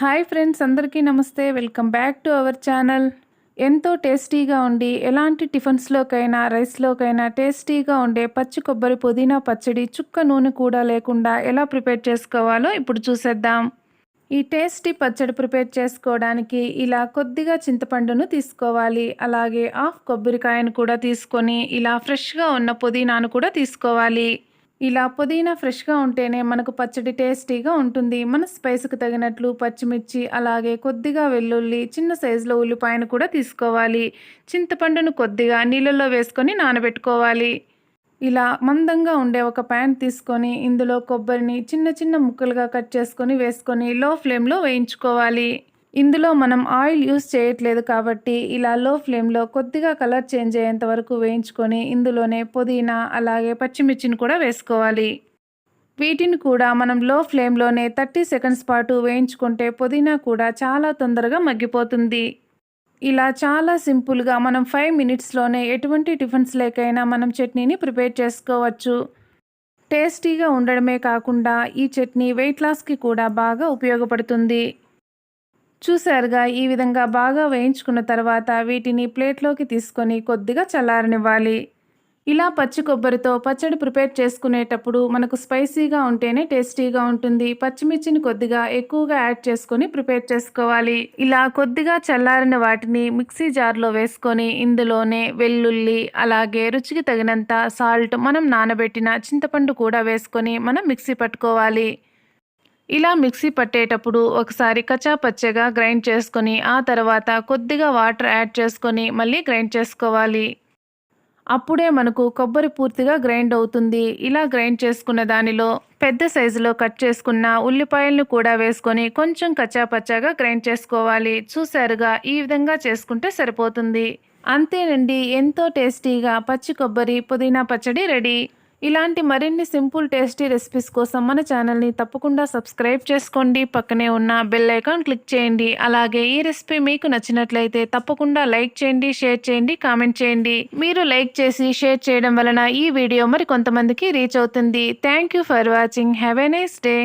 Hi friends అందరికీ నమస్తే. Welcome back to our channel. ఎంతో టేస్టీగా ఉండి ఎలాంటి టిఫిన్స్లోకైనా రైస్లోకైనా టేస్టీగా ఉండే పచ్చి కొబ్బరి పుదీనా పచ్చడి చుక్క నూనె కూడా లేకుండా ఎలా ప్రిపేర్ చేసుకోవాలో ఇప్పుడు చూసేద్దాం. ఈ టేస్టీ పచ్చడి ప్రిపేర్ చేసుకోవడానికి ఇలా కొద్దిగా చింతపండును తీసుకోవాలి. అలాగే హాఫ్ కొబ్బరికాయను కూడా తీసుకొని ఇలా ఫ్రెష్గా ఉన్న పుదీనాను కూడా తీసుకోవాలి. ఇలా పుదీనా ఫ్రెష్గా ఉంటేనే మనకు పచ్చడి టేస్టీగా ఉంటుంది. మన స్పైస్కి తగినట్లు పచ్చిమిర్చి అలాగే కొద్దిగా వెల్లుల్లి చిన్న సైజులో ఉల్లిపాయను కూడా తీసుకోవాలి. చింతపండును కొద్దిగా నీళ్ళల్లో వేసుకొని నానబెట్టుకోవాలి. ఇలా మందంగా ఉండే ఒక ప్యాన్ తీసుకొని ఇందులో కొబ్బరిని చిన్న చిన్న ముక్కలుగా కట్ చేసుకొని వేసుకొని లో ఫ్లేమ్లో వేయించుకోవాలి. ఇందులో మనం ఆయిల్ యూస్ చేయట్లేదు కాబట్టి ఇలా లో ఫ్లేమ్లో కొద్దిగా కలర్ చేంజ్ అయ్యేంత వరకు వేయించుకొని ఇందులోనే పుదీనా అలాగే పచ్చిమిర్చిని కూడా వేసుకోవాలి. వీటిని కూడా మనం లో ఫ్లేమ్లోనే థర్టీ సెకండ్స్ పాటు వేయించుకుంటే పుదీనా కూడా చాలా తొందరగా మగ్గిపోతుంది. ఇలా చాలా సింపుల్గా మనం ఫైవ్ మినిట్స్లోనే ఎటువంటి టిఫిన్స్ లేకైనా మనం చట్నీని ప్రిపేర్ చేసుకోవచ్చు. టేస్టీగా ఉండడమే కాకుండా ఈ చట్నీ వెయిట్ లాస్కి కూడా బాగా ఉపయోగపడుతుంది. చూసారుగా ఈ విధంగా బాగా వేయించుకున్న తర్వాత వీటిని ప్లేట్లోకి తీసుకొని కొద్దిగా చల్లారనివ్వాలి. ఇలా పచ్చి కొబ్బరితో పచ్చడి ప్రిపేర్ చేసుకునేటప్పుడు మనకు స్పైసీగా ఉంటేనే టేస్టీగా ఉంటుంది. పచ్చిమిర్చిని కొద్దిగా ఎక్కువగా యాడ్ చేసుకొని ప్రిపేర్ చేసుకోవాలి. ఇలా కొద్దిగా చల్లారిన వాటిని మిక్సీ జార్లో వేసుకొని ఇందులోనే వెల్లుల్లి అలాగే రుచికి తగినంత సాల్ట్ మనం నానబెట్టిన చింతపండు కూడా వేసుకొని మనం మిక్సీ పట్టుకోవాలి. ఇలా మిక్సీ పట్టేటప్పుడు ఒకసారి కచ్చా పచ్చగా గ్రైండ్ చేసుకొని ఆ తర్వాత కొద్దిగా వాటర్ యాడ్ చేసుకొని మళ్ళీ గ్రైండ్ చేసుకోవాలి. అప్పుడే మనకు కొబ్బరి పూర్తిగా గ్రైండ్ అవుతుంది. ఇలా గ్రైండ్ చేసుకున్న దానిలో పెద్ద సైజులో కట్ చేసుకున్న ఉల్లిపాయలను కూడా వేసుకొని కొంచెం కచ్చా గ్రైండ్ చేసుకోవాలి. చూసారుగా ఈ విధంగా చేసుకుంటే సరిపోతుంది. అంతేనండి ఎంతో టేస్టీగా పచ్చి కొబ్బరి పుదీనా పచ్చడి రెడీ. ఇలాంటి మరిన్ని సింపుల్ టేస్టీ రెసిపీస్ కోసం మన ఛానల్ని తప్పకుండా సబ్స్క్రైబ్ చేసుకోండి. పక్కనే ఉన్న బెల్ ఐకాన్ క్లిక్ చేయండి. అలాగే ఈ రెసిపీ మీకు నచ్చినట్లయితే తప్పకుండా లైక్ చేయండి షేర్ చేయండి కామెంట్ చేయండి. మీరు లైక్ చేసి షేర్ చేయడం వలన ఈ వీడియో మరి కొంతమందికి రీచ్ అవుతుంది. Thank you for watching. Have a nice day.